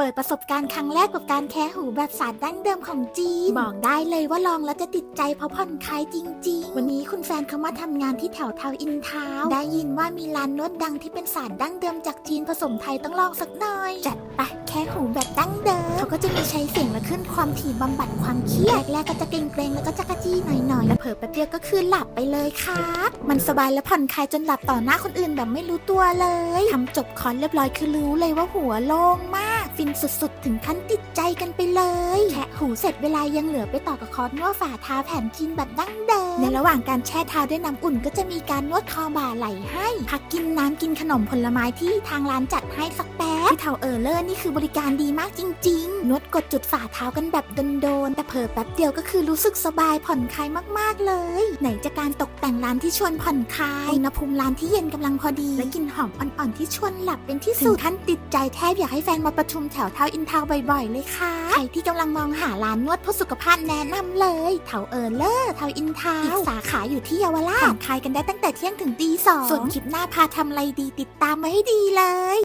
เปิดประสบการณ์ครั้งแรกกับการแคะหูแบบศาสตร์ดั้งเดิมของจีน บอกได้เลยว่าลองแล้วจะติดใจเพราะผ่อนคลายจริง ๆ วันนี้คุณแฟนเขามาทำงานที่แถวเทาอินทาวน์ได้ยินว่ามีร้านนวดดังที่เป็นศาสตร์ดั้งเดิมจากจีนผสมไทยต้องลองสักหน่อย จัดไปแค่หูแบบดั้งเดิมเขาก็จะมีใช้เสียงและขึ้นความถี่บำบัดความเครียดแรกๆก็จะเกรงๆแล้วก็จะกระจี้หน่อยๆแล้วเผลอแป๊บเดียวก็คือหลับไปเลยครับมันสบายและผ่อนคลายจนหลับต่อหน้าคนอื่นแบบไม่รู้ตัวเลยทำจบคอนเรียบร้อยคือรู้เลยว่าหัวโล่งมาก ฟินสุดๆ ถึงขั้นติดใจกันไปเลยแคะหูเสร็จเวลายังเหลือไปต่อกับคอร์สนวดฝ่าเท้าแผ่นจีนแบบดั้งเดิมในระหว่างการแช่เท้าด้วยน้ำอุ่นก็จะมีการนวดคอบ่าไหล่ให้ พักกินน้ำกินขนมผลไม้ที่ทางร้านจัดให้สักแป๊บ ที่เทาเออร์เลอร์นี่คือบริการดีมากจริง ๆ นวดกดจุดฝ่าเท้ากันแบบโดนๆ แต่เผลอแป๊บเดียวก็คือรู้สึกสบายผ่อนคลายมากๆเลย ไหนจะการตกแต่งร้านที่ชวนผ่อนคลาย อุณหภูมิร้านที่เย็นกำลังพอดี และกลิ่นหอมอ่อนๆ ที่ชวนหลับเป็นที่สุดขั้นติดใจแทบอยากให้แฟนมาประชุมแถวเท้าอินทาวบ่อยๆ เลยค่ะ ใครที่กำลังมองหาร้านนวดเพื่อสุขภาพแนะนำเลยเถาเออร์เลอร์เถาอินทาวอีกสาขาอยู่ที่เยาวราชผ่อนคลายกันได้ตั้งแต่เที่ยงถึงตีสองส่วนคลิปหน้าพาทำอะไรดีติดตามมาให้ดีเลย